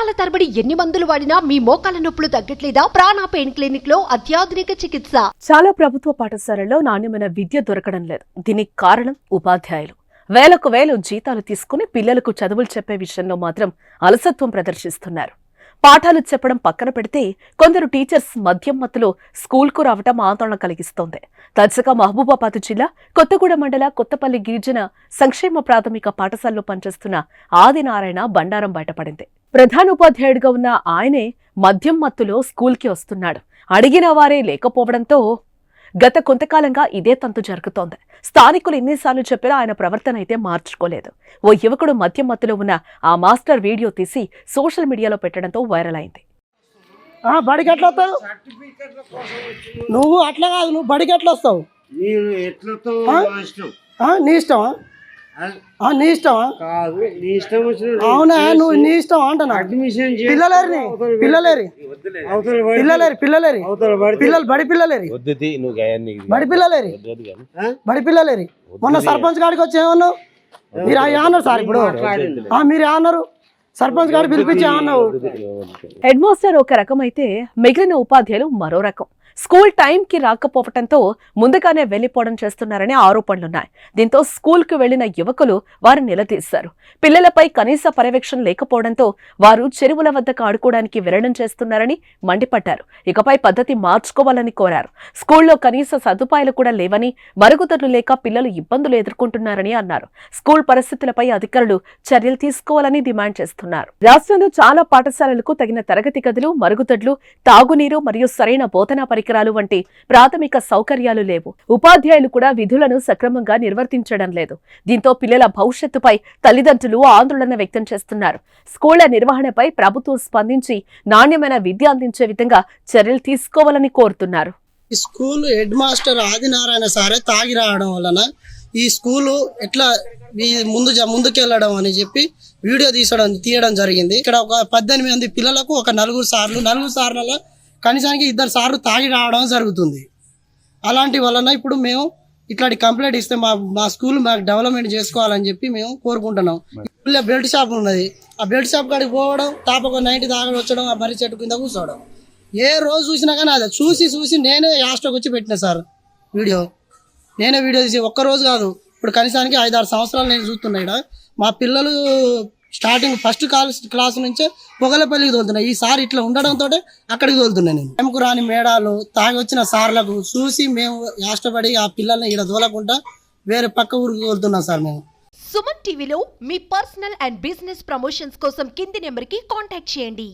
సంవత్సరాల తరబడి ఎన్ని మందులు వాడినా మీ మోకాల నొప్పులు తగ్గట్లేదా? ప్రాణ పెయిన్ క్లినిక్లో అత్యాధునిక చికిత్స. చాలా ప్రభుత్వ పాఠశాలల్లో నాణ్యమైన విద్య దొరకడం లేదు. దీనికి కారణం ఉపాధ్యాయులు. వేలకు వేలు జీతాలు తీసుకుని పిల్లలకు చదువులు చెప్పే విషయంలో మాత్రం అలసత్వం ప్రదర్శిస్తున్నారు. పాఠాలు చెప్పడం పక్కన పెడితే కొందరు టీచర్స్ మద్యం మత్తులో స్కూల్కు రావటం ఆందోళన కలిగిస్తోంది. తాజాగా మహబూబాబాద్ జిల్లా కొత్తగూడ మండల కొత్తపల్లి గిరిజన సంక్షేమ ప్రాథమిక పాఠశాలలో పనిచేస్తున్న ఆదినారాయణ బండారం బయటపడింది. ప్రధానోపాధ్యాయుడిగా ఉన్న ఆయనే మద్యం మత్తులో స్కూల్కి వస్తున్నాడు. అడిగిన వారే లేకపోవడంతో గత కొంతకాలంగా ఇదే తంతు జరుగుతోంది. స్థానికులు ఎన్నిసార్లు చెప్పినా ఆయన ప్రవర్తన అయితే మార్చుకోలేదు. ఓ యువకుడు మద్యం మత్తులో ఉన్న ఆ మాస్టర్ వీడియో తీసి సోషల్ మీడియాలో పెట్టడంతో వైరల్ అయింది. ఆ, బడికి ఎట్లా వస్తావు నువ్వు అట్లా కాదు నువ్వు బడికి ఎట్లా వస్తావు? నా ఇష్టం. ఆ, నీ ఇష్టమా? అది ఆ, నీ ఇష్టమా? కాదు నీ ఇష్టం వచ్చిన అవునా నువ్వు నీ ఇష్టం అంటున్నా అడ్మిషన్ పిల్లలేరి పిల్లలేరి. పిల్లలేరి పిల్లలేరి. పిల్లలు బడి పిల్లలేరి. వద్దు తీ, నువ్వు గయాన్ని బడి పిల్లలేరి? బడి పిల్లలేరి. మొన్న సర్పంచ్ గాడికి వచ్చి ఏమన్నావు? మీరు ఏమన్నారు సార్ ఇప్పుడు. మీరు ఏమన్నారు సర్పంచ్ గారు పిలిపించి ఏమన్నావు? హెడ్ మాస్టర్ ఒక రకమైతే మిగిలిన ఉపాధ్యాయులు మరో రకం. స్కూల్ టైంకి రాకపోవడంతో ముందుగానే వెళ్ళిపోవడం చేస్తున్నారనే ఆరోపణలున్నాయి. దీంతో స్కూల్కు వెళ్ళిన యువకులు వారు నిలదీశారు. పిల్లలపై కనీస పర్యవేక్షణ లేకపోవడంతో వారు చెరువుల వద్దకు ఆడుకోవడానికి విరళం చేస్తున్నారని మండిపడ్డారు. ఇకపై పద్ధతి మార్చుకోవాలని కోరారు. స్కూల్లో కనీస సదుపాయాలు కూడా లేవని మరుగుదొడ్లు లేక పిల్లలు ఇబ్బందులు ఎదుర్కొంటున్నారని అన్నారు. స్కూల్ పరిస్థితులపై అధికారులు చర్యలు తీసుకోవాలని డిమాండ్ చేస్తున్నారు. రాష్ట్రంలో చాలా పాఠశాలలకు తగిన తరగతి గదులు మరుగుదొడ్లు తాగునీరు మరియు సరైన బోధనా పరికరాలు వంటి ప్రాథమిక సౌకర్యాలు లేవు. ఉపాధ్యాయులు కూడా విధులను సక్రమంగా నిర్వర్తించడం లేదు. దీంతో పిల్లల భవిష్యత్తుపై తల్లిదండ్రులు ఆందోళన వ్యక్తం చేస్తున్నారు. స్కూళ్ళ నిర్వహణపై ప్రభుత్వం స్పందించి నాణ్యమైన విద్య అందించే విధంగా చర్యలు తీసుకోవాలని కోరుతున్నారు. ఈ స్కూల్ హెడ్ మాస్టర్ ఆదినారాయణ సారే తాగి రావడం వలన ఈ స్కూలు ఎట్లా ముందు జ- ముందుకెళ్ళడం అని చెప్పి వీడియో తీసడం తీయడం జరిగింది. ఇక్కడ ఒక పద్దెనిమిది మంది పిల్లలకు ఒక నలుగురు సార్లు నలుగురు సార్ల కనీసానికి ఇద్దరు సార్లు తాగి రావడం జరుగుతుంది. అలాంటి వలన ఇప్పుడు మేము ఇట్లాంటి కంప్లైంట్ ఇస్తే మా మా స్కూల్ మాకు డెవలప్మెంట్ చేసుకోవాలని చెప్పి మేము కోరుకుంటున్నాం. బెల్ట్ షాప్ ఉన్నది. ఆ బెల్ట్ షాప్ కాడికి పోవడం తాపక నైట్ తాగడం వచ్చడం ఆ మర్రి చెట్టు కింద కూర్చోవడం. ఏ రోజు చూసినా కానీ అదే చూసి చూసి నేనే యాస్ట్రోకి వచ్చి పెట్టిన సార్ వీడియో. నేనే వీడియో తీసి ఒక్క రోజు కాదు. ఇప్పుడు కనీసానికి ఐదు ఆరు సంవత్సరాలు నేను చూస్తున్నా ఈడ మా పిల్లలు స్టార్టింగ్ ఫస్ట్ క్లాస్ క్లాస్ నుంచే పొగలపల్లికి తోలుతున్నాయి. ఈసారి ఇట్లా ఉండడంతో అక్కడికి తోలుతున్నా నేను. టైంకు రాని మేడాలు తాగొచ్చిన సార్లకు చూసి మేము యాష్టపడి ఆ పిల్లల్ని ఈడ తోలకుండా వేరే పక్క ఊరికి తోలుతున్నాం సార్ మేము. సుమన్ టీవీలో మీ పర్సనల్ అండ్ బిజినెస్ ప్రమోషన్స్ కోసం కింది నెంబర్కి కాంటాక్ట్ చేయండి.